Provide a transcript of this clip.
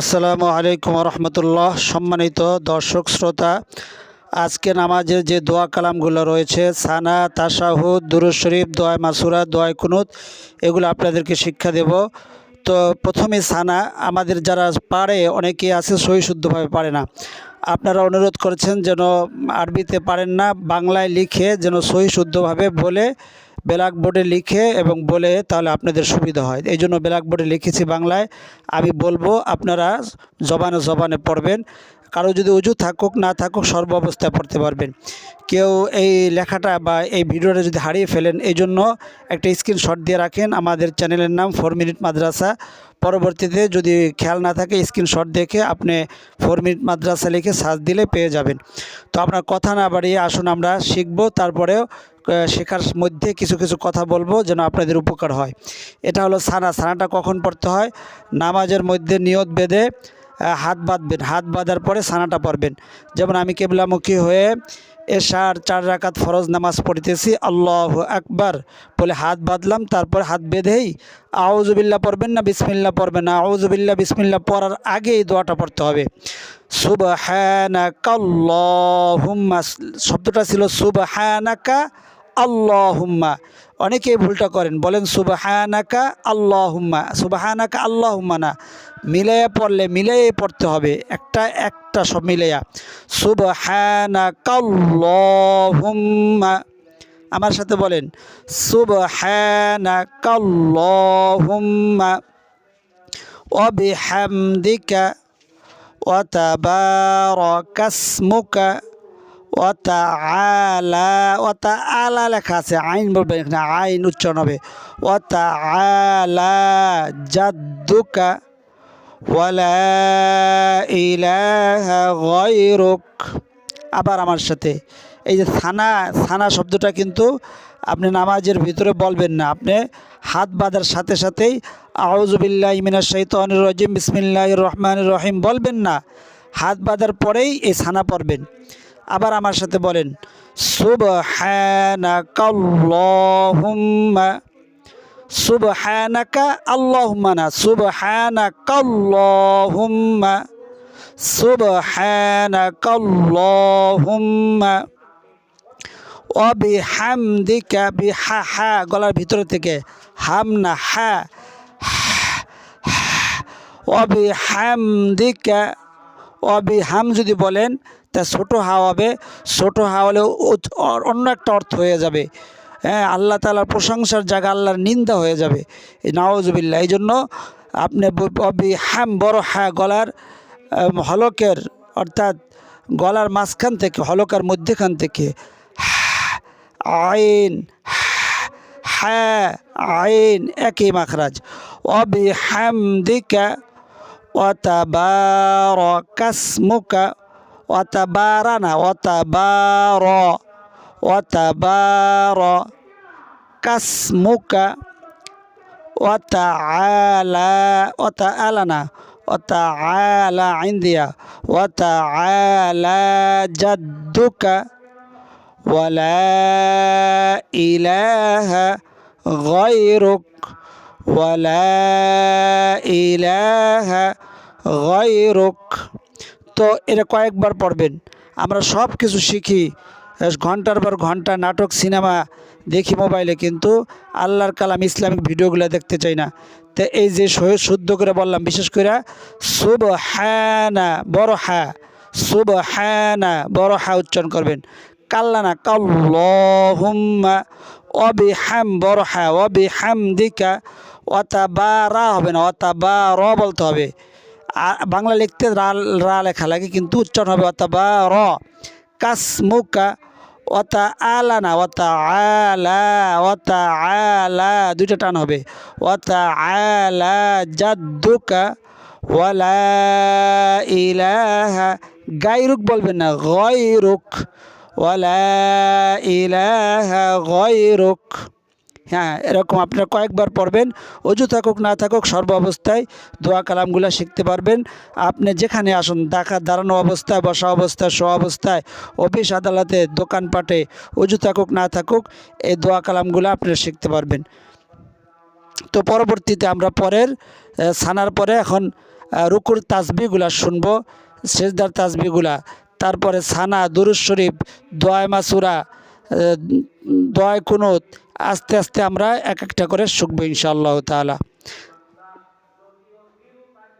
আসসালামু আলাইকুম রহমতুল্লাহ সম্মানিত দর্শক, শ্রোতা, আজকে নামাজের যে দোয়া কালামগুলো রয়েছে, সানা তাসাহুদ দুরুদ শরীফ, দোয়া মাসুরা, দোয়া কুনুত, এগুলো আপনাদেরকে শিক্ষা দেব। তো প্রথমে সানা, আমাদের যারা পারে, অনেকে আছে, সহি শুদ্ধভাবে পারে না। আপনারা অনুরোধ করেছেন যেন আরবিতে পারেন না, বাংলায় লিখে যেন সহি শুদ্ধভাবে বলে ব্ল্যাক বোর্ডে লিখে এবং বলে তাহলে আপনাদের সুবিধা হয়। এই জন্য ব্ল্যাক বোর্ডে লিখেছি বাংলায়। আমি বলব আপনারা জবানে জবানে পড়বেন। কারও যদি উজু থাকুক, না থাকুক, সর্ব অবস্থায় পড়তে পারবেন। কেউ এই লেখাটা বা এই ভিডিওটা যদি হারিয়ে ফেলেন, এই জন্য একটা স্ক্রিনশট দিয়ে রাখেন। আমাদের চ্যানেলের নাম ফোর মিনিট মাদ্রাসা। পরবর্তীতে যদি খেয়াল না থাকে স্ক্রিনশট দেখে আপনি ফোর মিনিট মাদ্রাসা লিখে সার্চ দিলে পেয়ে যাবেন। তো আপনার কথা না বাড়িয়ে আসুন আমরা, শিখব, তারপরেও শেখার মধ্যে কিছু কিছু কথা বলব যেন আপনাদের উপকার হয়। এটা হলো সানা। সানাটা কখন পড়তে হয়? নামাজের মধ্যে নিয়ত বেঁধে হাত বাঁধবেন, হাত বাঁধার পরে সানাটা পড়বেন যেমন আমি কেবলামুখী হয়ে এশার চার রাকাত ফরজ নামাজ পড়িতেছি, আল্লাহ আকবার, বলে হাত বাঁধলাম, তারপর হাত বেঁধেই আউজুবিল্লা পড়বেন না বিসমিল্লা পড়বেন না। আউজুবিল্লা বিসমিল্লা পড়ার আগে এই দোয়াটা পড়তে হবে। শুভ সুবহানাকাল্লাহুম্মা শব্দটা ছিল শুভ সুবহানাকা আল্লাহুম্মা অনেকে এই ভুলটা করেন বলেন সুবহানাকা আল্লাহুম্মা সুবহানাকা আল্লাহুম্মা না মিলাইয়া পড়লে মিলাইয়ে পড়তে হবে একটা একটা সব মিলাইয়া সুবহানাকাল্লাহুম্মা আমার সাথে বলেন সুবহানাকাল্লাহুম্মা وبحمدك وتبارك اسمك আলা আলা লেখা আছে, আইন বলবেন এখানে, আইন উচ্চারণ হবে আলা আবার আমার সাথে, এই যে সানা সানা শব্দটা কিন্তু আপনি নামাজের ভিতরে বলবেন না, আপনি হাত বাঁধার সাথে সাথেই আউজবিল্লাহ ইমিনা শৈতানুর রজিম বিসমিল্লাহ রহমান রহিম বলবেন না। হাত বাঁধার পরেই এই সানা পড়বেন। আবার আমার সাথে বলেন সুবহানাকাল্লাহুম্মা সুবহানাকা আল্লাহুম্মা না সুবহানাকাল্লাহুম্মা সুবহানাকাল্লাহুম্মা অবিহামদিকা বিহা হা। গলার ভিতর থেকে, হাম না হা। অবিহামদিকা অবিহাম যদি বলেন, তা ছোটো হা হবে। ছোটো হা হলে অন্য একটা অর্থ হয়ে যাবে। হ্যাঁ আল্লাহ তালার প্রশংসার জায়গা আল্লাহর নিন্দা হয়ে যাবে। নওয়াজবিল্লা এই জন্য আপনি ব- অবিহাম বড় হা গলার হলকের, অর্থাৎ গলার মাঝখান থেকে, হলকার মধ্যেখান থেকে আইন হ্যাঁ আইন, একই মাখরাজ। وتبارك اسمك. وتبارنا. وتبارى وتبارك اسمك. وتعالى. وتعالنا. وتعالى عندي. وتعالى جدك. ولا إله غيرك. ولا إله غيرك তো এটা কয়েকবার পড়বেন আমরা সব কিছু শিখি এস ঘন্টার পর ঘন্টা নাটক সিনেমা দেখি মোবাইলে কিন্তু আল্লাহর কালাম ইসলামিক ভিডিওগুলো দেখতে চাই না তো এই যে সহি- শুদ্ধ করে বললাম বিশেষ করে শুভ হ্যানা বড় হ্যা শুভ হ্যানা বড় হ্যা উচ্চারণ করবেন কাল্লানা কাল্লাহুম্মা অবিহাম বড় হ্যা অবিহাম দিকা অতা বা রা হবে। না অতা বা র বলতে হবে বাংলা লিখতে রা রা লেখা লাগে কিন্তু উচ্চারণ হবে অতা বা র কাসমুকা অতা আলা না অতা আলা অতা আলা দুইটা টান হবে। অতা আলা জাদ্দুকা ওয়ালা ইলাহা গাইরুক বলবেন না গয়রুক ওয়ালা গয়রুক। হ্যাঁ এরকম আপনারা কয়েকবার পড়বেন অজু থাকুক, না থাকুক, সর্ব অবস্থায় দোয়া কালামগুলো শিখতে পারবেন। আপনি যেখানে আসুন দেখা দাঁড়ানো অবস্থায়, বসা অবস্থায় শো অবস্থায়, অফিস, আদালতে, দোকানপাটে অজু থাকুক, না থাকুক, এই দোয়া কালামগুলো আপনারা শিখতে পারবেন। তো পরবর্তীতে আমরা পরের সানার পরে এখন রুকুর তাসবিগুলা শুনব, সেজদার তাসবিগুলা তারপরে সানা দুরুজ শরীফ, দোয় মাসুরা দোয় কুনুত, আস্তে আস্তে আমরা এক একটা করে শুকবো ইনশাআল্লাহ তাআলা।